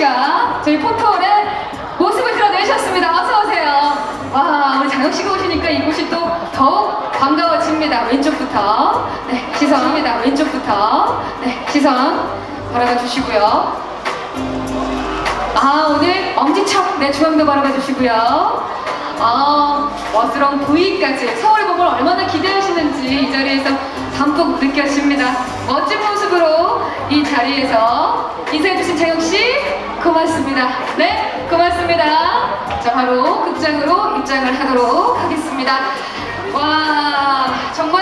씨가 저희 포토홀에 모습을 드러내셨습니다. 어서 오세요. 와, 우리 장혁 씨가 오시니까 이곳이 또 더욱 반가워집니다. 왼쪽부터. 네, 시선입니다. 왼쪽부터. 네, 시선 바라봐 주시고요. 아, 오늘 엄지척 네, 주황도 바라봐 주시고요. 아, 멋스러운 V까지 서울의 봄을 얼마나 기대하시는지 이 자리에서 담뿍 느껴집니다. 멋진 모습으로 이 자리에서 고맙습니다. 네, 고맙습니다. 자, 바로 극장으로 입장을 하도록 하겠습니다. 와, 정말